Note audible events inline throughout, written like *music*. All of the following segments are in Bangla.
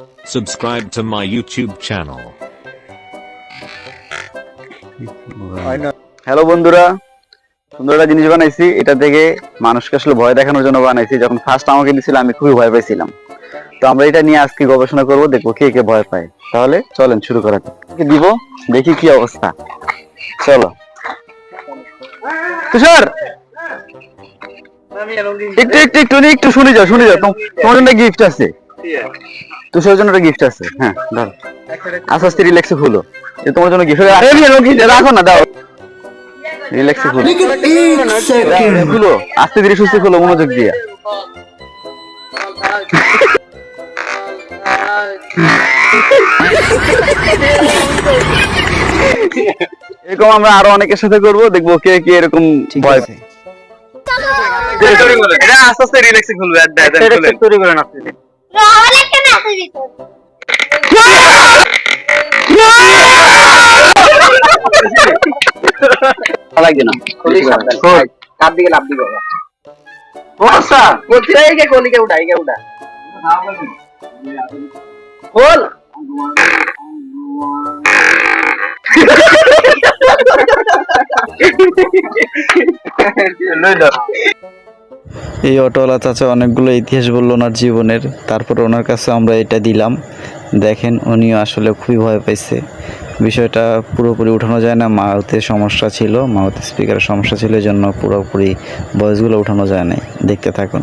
Subscribe to my YouTube channel. Hello বন্ধুরা। সুন্দর একটা জিনিস বানাইছি। এটা থেকে মানুষকে আসলে ভয় দেখানোর জন্য বানাইছি। যখন ফার্স্ট আমাকে দিছিল আমি খুবই ভয় পাইছিলাম। তো আমরা এটা নিয়ে আজকে গবেষণা করব দেখব কে কে ভয় পায়। তাহলে চলেন শুরু করা দিব? দেখি কি অবস্থা। চলো। তুষার! একটু একটু একটু একটু শুনে যাও শুনে যাও। তোম- তোমার জন্য গিফট আছে। তুষারের জন্য একটা গিফট আছে। হ্যাঁ ধরো। আস্তে আস্তে রিল্যাক্সে খুলো এ তোমার জন্য গিফট রাখো না দাও। রিল্যাক্সে খুলো খুলো আস্তে ধীরে সুস্থে খুলো মনোযোগ দিয়ে। এরকম আমরা আরও অনেকের সাথে করব দেখব কে কে এরকম ভয় পায়। এটা আস্তে আস্তে রিল্যাক্সে খুলবে আর তৈরি করেন আপনি। অনেকটা মেসেজ দিত লাগবে না কার দিকে লাভ দিবে অবস্থা বলছি এই কে কলিকে উঠা এই কে উঠা বল এই অটোওয়ালা চাচা অনেকগুলো ইতিহাস বলল ওনার জীবনের। তারপর ওনার কাছে আমরা এটা দিলাম। দেখেন, উনিও আসলে খুবই ভয় পাইছে। বিষয়টা পুরোপুরি উঠানো যায় না। মাউতে সমস্যা ছিল মাউতে স্পিকারের সমস্যা ছিল এই জন্য পুরোপুরি ভয়েসগুলো উঠানো যায় না দেখতে থাকুন।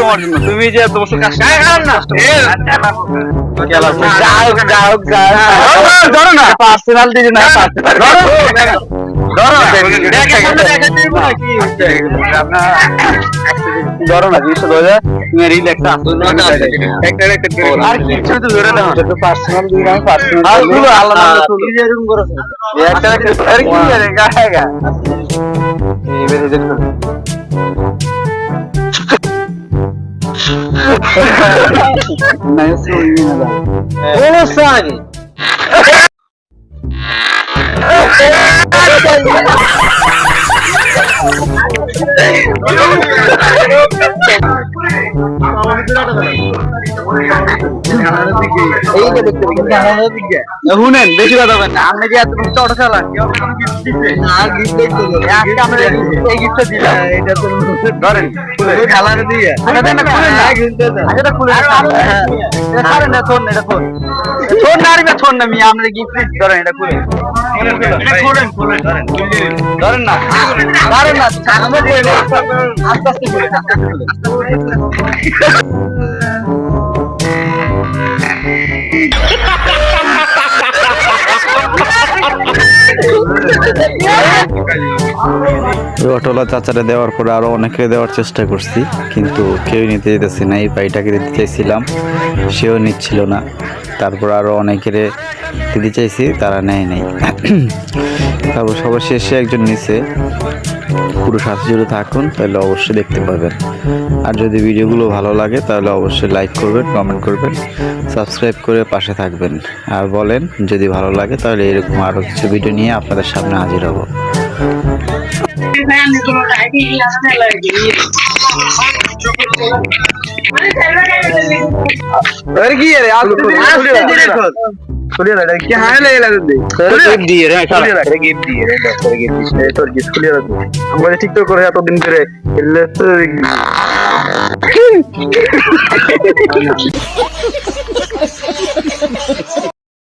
তোমার জন্য তুমি যে এত ধরো না। পার্সোনাল দিদি না ধরো না। জিনিসটা ধরে তুমি রিল্যাক্স আর কিছু তো ধরে দাও পার্সোনাল দিদি না পার্সোনাল আল্লাহ নামে তুমি যে এরকম করো একটা একটা আরে কি করে গায়গা এই বেরে দেখো ben sorayım yine ben. Evet. saniye. *laughs* শুনেন বেশি কথা বলেন আপনি কি এত বেশি চালান তো ধরেন খেলার দিয়ে। আচ্ছা দেন না না। আচ্ছা এটা খুলেন হ্যাঁ না আরে মিয়া আমরা গিফট ধরেন এটা খুলেন ধরেন না ধরেন না অটোওয়ালা চাচাটা দেওয়ার পরে আরও অনেকে দেওয়ার চেষ্টা করছি, কিন্তু কেউ নিতে যেতেছে না। এই পাইটাকে দিতে চাইছিলাম, সেও নিচ্ছিল না। তারপর আরও অনেকের দিতে চাইছি, তারা নেয় নাই। তারপর সবার শেষে একজন নিচে পুরো সাথে জুড়ে থাকুন, তাহলে অবশ্যই দেখতে পাবেন আর যদি ভিডিওগুলো ভালো লাগে, তাহলে অবশ্যই লাইক করবেন কমেন্ট করবেন সাবস্ক্রাইব করে পাশে থাকবেন। আর বলেন, যদি ভালো লাগে, তাহলে এরকম আরও কিছু ভিডিও নিয়ে আপনাদের সামনে হাজির হব। আর কি রে আজ খুলে ঠিক তো করে এত দিন ধরে